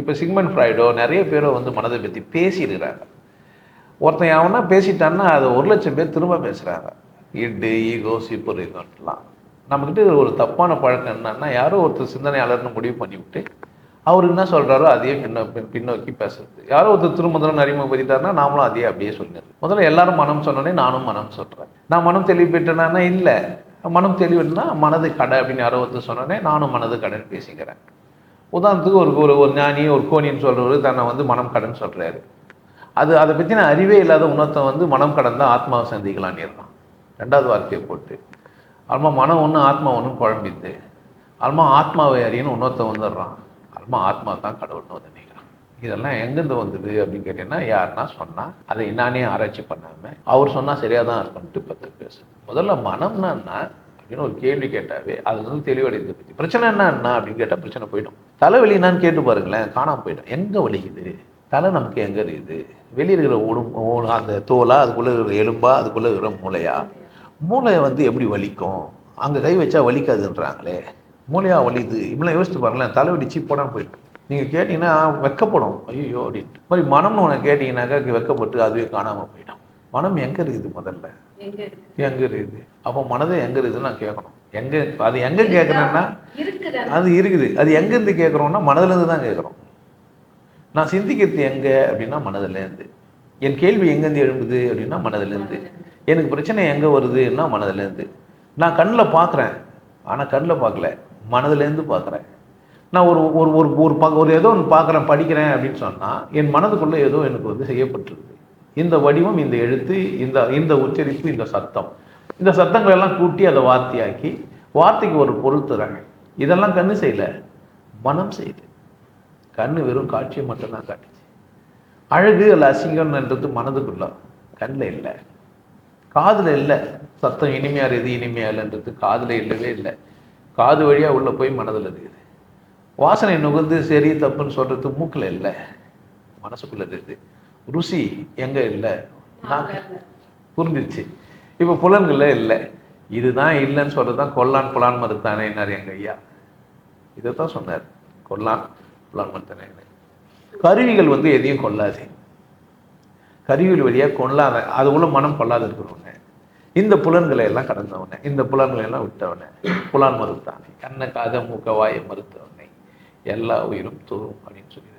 இப்போ சிக்மன் ஃப்ராய்டோ நிறைய பேரோ வந்து மனதை பற்றி பேசியிருக்கிறாங்க. ஒருத்தன் அவனா பேசிட்டான்னா அது ஒரு லட்சம் பேர் திரும்ப பேசுகிறாங்க இட்டு ஈகோ சூப்பர் ஈகோன்ட்டுலாம் நம்மக்கிட்ட ஒரு தப்பான பழக்கம் என்னன்னா யாரோ ஒருத்தர் சிந்தனையாளர்னு முடிவு பண்ணிவிட்டு அவர் என்ன சொல்கிறாரோ அதையே பின்ன பின்னோக்கி பேசுறது. யாரோ ஒருத்தர் திருமந்திரம் அறிமுகப்படுத்திட்டாருன்னா நாமளும் அதையே அப்படியே சொல்லிடுது முதல்ல எல்லாரும் மனம் சொன்னோடனே நானும் மனம் சொல்கிறேன் நான் மனம் தெளிவு பெற்றேன்னா இல்லை. மனம் தெளிவுன்னா மனது கடை அப்படின்னு யாரோ ஒருத்தர் சொன்னோடனே நானும் மனது கடைன்னு பேசிக்கிறேன். உதாரணத்துக்கு ஒரு ஒரு ஒரு ஞானி ஒரு கோணின்னு சொல்கிறவர் தன்னை வந்து மனம் கடன் சொல்கிறாரு அது அதை பற்றின அறிவே இல்லாத உணர்த்தம் வந்து மனம் கடந்த ஆத்மாவை சந்திக்கலான்னு இருந்தான் ரெண்டாவது வார்த்தையை போட்டு. அல்மா மனம் ஒன்று ஆத்மா ஒன்றும் குழம்பிது. அல்மா ஆத்மாவை அறியன்னு உணர்த்தம் வந்துடுறான். அல்மா ஆத்மா தான் கடவுள்னு வந்து நினைக்கிறான். இதெல்லாம் எங்கேருந்து வந்தது அப்படின்னு கேட்டீங்கன்னா யாருன்னா சொன்னால் அதை நானே ஆராய்ச்சி பண்ணாமல் அவர் சொன்னால் சரியாக தான் இருக்கும்ட்டு பத்து பேசு முதல்ல மனம்னா என்ன? அப்படின்னு ஒரு கேள்வி கேட்டாவே அதுல இருந்து தெளிவடைந்து பற்றி பிரச்சனை என்ன என்ன அப்படின்னு கேட்டால் பிரச்சனை போயிடும். தலைவலி என்னன்னு கேட்டு பாருங்களேன் காணாம போயிடும். எங்கே வலிக்குது? தலை நமக்கு எங்கே இருக்குது? வெளியே இருக்கிற உடும் அந்த தோலா அதுக்குள்ளே இருக்கிற எலும்பா அதுக்குள்ளே இருக்கிற மூளையா? மூளையை வந்து எப்படி வலிக்கும்? அங்கே கை வச்சா வலிக்காதுன்றாங்களே. மூளையாக வலிது இப்படிலாம் யோசிச்சு பாருங்களேன் தலைவலி சீப்போடாமல் போயிடும். நீங்கள் கேட்டிங்கன்னா வெக்கப்படும். ஐயோ அப்படின்ட்டு. மாதிரி மனம்னு ஒன்று கேட்டிங்கன்னாக்கா வெக்கப்பட்டு அதுவே காணாமல் போயிடும். மனம் எங்கே இருக்குது முதல்ல? எங்க இருக்கு? எங்கே இருக்குது? அப்போ மனது எங்கே இருக்குதுன்னு நான் கேட்கணும். எங்கே அது எங்கே கேட்குறேன்னா? அது. இருக்குது. அது எங்கேருந்து கேட்குறோம்னா மனதுலேருந்து தான் கேட்குறோம். நான் சிந்திக்கிறது எங்கே அப்படின்னா மனதுலேருந்து. என் கேள்வி எங்கேருந்து எழும்புது அப்படின்னா மனதுலேருந்து. எனக்கு பிரச்சனை எங்கே வருதுன்னா மனதுலேருந்து. நான் கண்ணில் பார்க்குறேன் ஆனால் கண்ணில் பார்க்கல மனதுலேருந்து பார்க்குறேன் நான் ஒரு ஒரு ஒரு ஒரு ஏதோ ஒன்று பார்க்குறேன் படிக்கிறேன் அப்படின்னு சொன்னால் என் மனதுக்குள்ளே ஏதோ எனக்கு வந்து செய்யப்பட்டிருக்கு. இந்த வடிவம் இந்த எழுத்து இந்த இந்த உச்சரிப்பு இந்த சத்தம். இந்த சத்தங்கள் எல்லாம் கூட்டி அதை வார்த்தையாக்கி வார்த்தைக்கு ஒரு பொருள் தராங்க. இதெல்லாம் கண்ணு செய்யல மனம் செய்யுது. கண்ணு வெறும் காட்சியை மட்டும்தான் காட்டுச்சு. அழகு அல்ல அசிங்கம்ன்றது மனதுக்குள்ள கண்ணில் இல்லை. காதில் இல்லை சத்தம் இனிமையாக எது இனிமையாக இல்லைன்றது காதில் இல்லவே இல்லை. காது வழியாக உள்ளே போய் மனதில் இருக்குது. வாசனை நுகர்ந்து சரி தப்புன்னு சொல்கிறது மூக்கில் இல்லை மனசுக்குள்ளே இருக்குது. ருசி எங்க இல்லை? நாக்கு புரிஞ்சிருச்சு. இப்போ புலன்கள்ல இல்லை. இதுதான் இல்லைன்னு சொல்றது தான் கொல்லான் புலான் மறுத்தானேன்னாரு எங்க ஐயா. இதைத்தான் சொன்னார். கொல்லான் புலான் மறுத்தானே கருவிகள் வந்து எதையும் கொல்லாது கருவிகள் வழியா கொல்லாத அது உள்ள மனம் கொள்ளாத இருக்கிறவங்க இந்த புலன்களை எல்லாம் கடந்தவனே. இந்த புலன்களை எல்லாம் விட்டவனே. புலான் மறுத்தானே கண்ணை காத மூக்க வாயை மறுத்தவனை எல்லா உயிரும் தூரும் அப்படின்னு சொல்லி